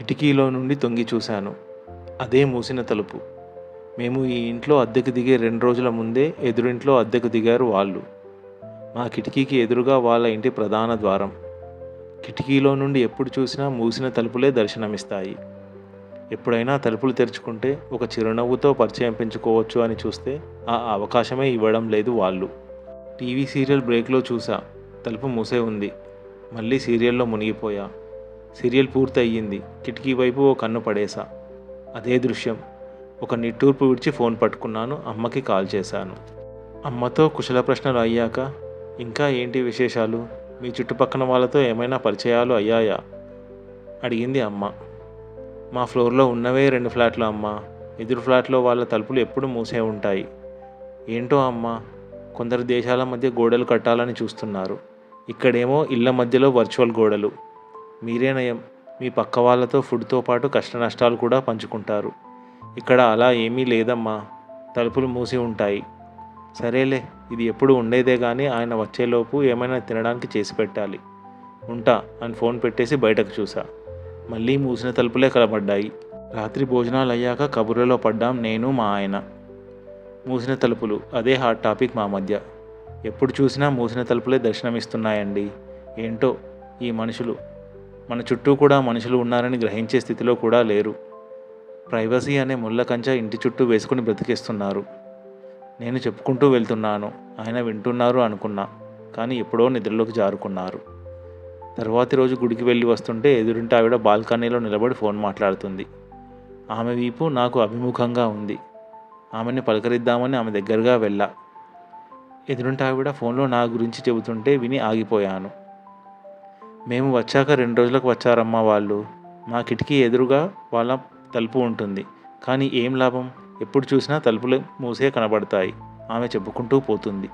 కిటికీలో నుండి తొంగి చూశాను. అదే మూసిన తలుపు. మేము ఈ ఇంట్లో అద్దెకు దిగే రెండు రోజుల ముందే ఎదురింట్లో అద్దెకు దిగారు వాళ్ళు. మా కిటికీకి ఎదురుగా వాళ్ళ ఇంటి ప్రధాన ద్వారం. కిటికీలో నుండి ఎప్పుడు చూసినా మూసిన తలుపులే దర్శనమిస్తాయి. ఎప్పుడైనా తలుపులు తెరుచుకుంటే ఒక చిరునవ్వుతో పరిచయం పెంచుకోవచ్చు అని చూస్తే ఆ అవకాశమే ఇవ్వడం లేదు వాళ్ళు. టీవీ సీరియల్ బ్రేక్లో చూసా. తలుపు మూసే ఉంది. మళ్ళీ సీరియల్లో మునిగిపోయా. సీరియల్ పూర్తి అయ్యింది కిటికీ వైపు ఓ కన్ను పడేశా. అదే దృశ్యం. ఒక నిట్టూర్పు విడిచి ఫోన్ పట్టుకున్నాను. అమ్మకి కాల్ చేశాను. అమ్మతో కుశల ప్రశ్నలు అయ్యాక ఇంకా ఏంటి విశేషాలు? మీ చుట్టుపక్కన వాళ్ళతో ఏమైనా పరిచయాలు అయ్యాయా? అడిగింది అమ్మ. మా ఫ్లోర్లో ఉన్నవే రెండు ఫ్లాట్లు అమ్మ. ఎదురు ఫ్లాట్లో వాళ్ళ తలుపులు ఎప్పుడు మూసే ఉంటాయి. ఏంటో అమ్మ? కొందరు దేశాల మధ్య గోడలు కట్టాలని చూస్తున్నారు. ఇక్కడేమో ఇళ్ళ మధ్యలో వర్చువల్ గోడలు. మీరే నయం మీ పక్క వాళ్ళతో ఫుడ్తో పాటు కష్ట నష్టాలు కూడా పంచుకుంటారు. ఇక్కడ అలా ఏమీ లేదమ్మా. తలుపులు మూసి ఉంటాయి. సరేలే ఇది ఎప్పుడు ఉండేదే కానీ ఆయన వచ్చేలోపు ఏమైనా తినడానికి చేసి పెట్టాలి. ఉంటా అని ఫోన్ పెట్టేసి బయటకు చూసా. మళ్ళీ మూసిన తలుపులే కలబడ్డాయి. రాత్రి భోజనాలు అయ్యాక కబుర్లలో పడ్డాం నేను మా ఆయన. మూసిన తలుపులు అదే హాట్ టాపిక్ మా మధ్య. ఎప్పుడు చూసినా మూసిన తలుపులే దర్శనమిస్తున్నాయండి. ఏంటో ఈ మనుషులు. మన చుట్టూ కూడా మనుషులు ఉన్నారని గ్రహించే స్థితిలో కూడా లేరు. ప్రైవసీ అనే ముళ్ళ కంచె ఇంటి చుట్టూ వేసుకుని బ్రతికేస్తున్నారు. నేను చెప్పుకుంటూ వెళ్తున్నాను. ఆయన వింటున్నారు అనుకున్నా. కానీ ఎప్పుడో నిద్రలోకి జారుకున్నారు. తర్వాతి రోజు గుడికి వెళ్ళి వస్తుంటే ఎదురింటి ఆవిడ బాల్కనీలో నిలబడి ఫోన్ మాట్లాడుతుంది. ఆమె వీపు నాకు అభిముఖంగా ఉంది. ఆమెని పలకరిద్దామని ఆమె దగ్గరగా వెళ్ళా. ఎదురింటి ఆవిడ ఫోన్లో నా గురించి చెబుతుంటే విని ఆగిపోయాను. మేము వచ్చాక రెండు రోజులకు వచ్చారమ్మా వాళ్ళు. మా కిటికీ ఎదురుగా వాళ్ళ తలుపు ఉంటుంది. కానీ ఏం లాభం? ఎప్పుడు చూసినా తలుపులు మూసే కనబడతాయి. ఆమె చెప్పుకుంటూ పోతుంది.